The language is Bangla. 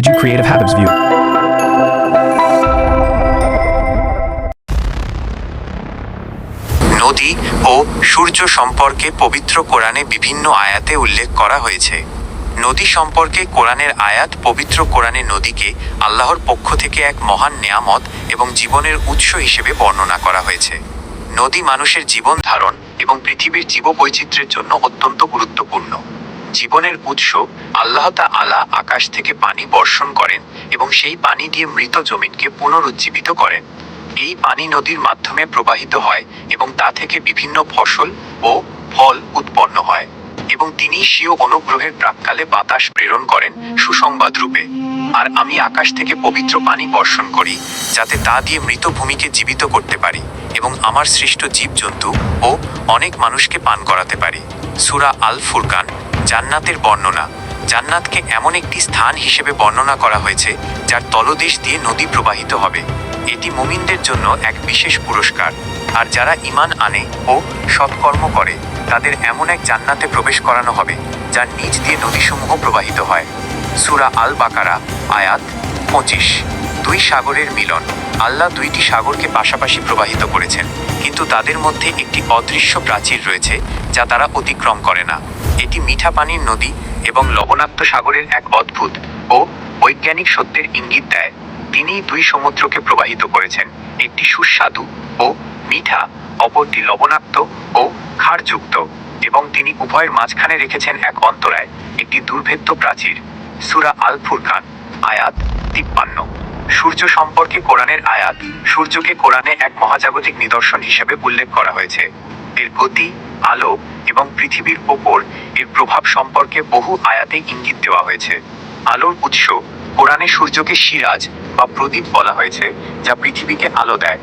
Edu Creative Habits View. নদী ও সূর্য সম্পর্কে পবিত্র কোরআনে বিভিন্ন আয়াতে উল্লেখ করা হয়েছে। নদী সম্পর্কে কোরআনের আয়াত পবিত্র কোরআনে নদীকে আল্লাহর পক্ষ থেকে এক মহান নেয়ামত এবং জীবনের উৎস হিসেবে বর্ণনা করা হয়েছে। নদী মানুষের জীবন ধারণ এবং পৃথিবীর জীববৈচিত্র্যের জন্য অত্যন্ত গুরুত্বপূর্ণ। জীবনের উৎস আল্লাহ আলা আকাশ থেকে পানি বর্ষণ করেন এবং সেই পানি দিয়ে মৃত জমিনকে পুনরুজ্জীবিত করেন। এই পানি নদীর মাধ্যমে প্রবাহিত হয় এবং তা থেকে বিভিন্ন ফসল ও ফল উৎপন্ন হয় এবং তিনি স্বীয় অনুগ্রহের প্রাককালে বাতাস প্রেরণ করেন সুসংবাদ রূপে। আর আমি আকাশ থেকে পবিত্র পানি বর্ষণ করি, যাতে তা দিয়ে মৃত ভূমিকে জীবিত করতে পারি এবং আমার সৃষ্ট জীবজন্তু ও অনেক মানুষকে পান করাতে পারি। সুরা আল ফুরকান জান্নাতের বর্ণনা। জান্নাতকে এমন একটি স্থান হিসেবে বর্ণনা করা হয়েছে, যার তলদেশ দিয়ে নদী প্রবাহিত হবে। এটি মুমিনদের জন্য এক বিশেষ পুরস্কার। আর যারা ইমান আনে ও সৎকর্ম করে, তাদের এমন এক জান্নাতে প্রবেশ করানো হবে, যার নিচ দিয়ে নদীসমূহ প্রবাহিত হয়। সুরা আল বাকারা আয়াত পঁচিশ। দুই সাগরের মিলন। আল্লাহ দুইটি সাগরকে পাশাপাশি প্রবাহিত করেছেন, কিন্তু তাদের মধ্যে একটি অদৃশ্য প্রাচীর রয়েছে যা তারা অতিক্রম করে না। এটি মিঠা পানির নদী এবং লবণাক্ত সাগরের এক অদ্ভুত ও বৈজ্ঞানিক সত্যের ইঙ্গিত দেয়। তিনি দুই সমুদ্রকে প্রবাহিত করেছেন, একটি সুস্বাদু ও মিঠা, অপরটি লবণাক্ত ও ক্ষারযুক্ত এবং তিনি উভয়ের মাঝখানে রেখেছেন এক অন্তরায়, একটি দুর্ভেদ্য প্রাচীর। সুরা আল ফুরকান আয়াত তিপ্পান্ন। সূর্য সম্পর্কে কোরআনের আয়াত। সূর্যকে কোরআনে এক মহাজাগতিক নিদর্শন হিসেবে উল্লেখ করা হয়েছে। এর গতি, আলো এবং পৃথিবীর ওপর এর প্রভাব সম্পর্কে বহু আয়াতে ইঙ্গিত দেওয়া হয়েছে। আলোর উৎস কোরআনে সূর্যকে সিরাজ বা প্রদীপ বলা হয়েছে, যা পৃথিবীকে আলো দেয়।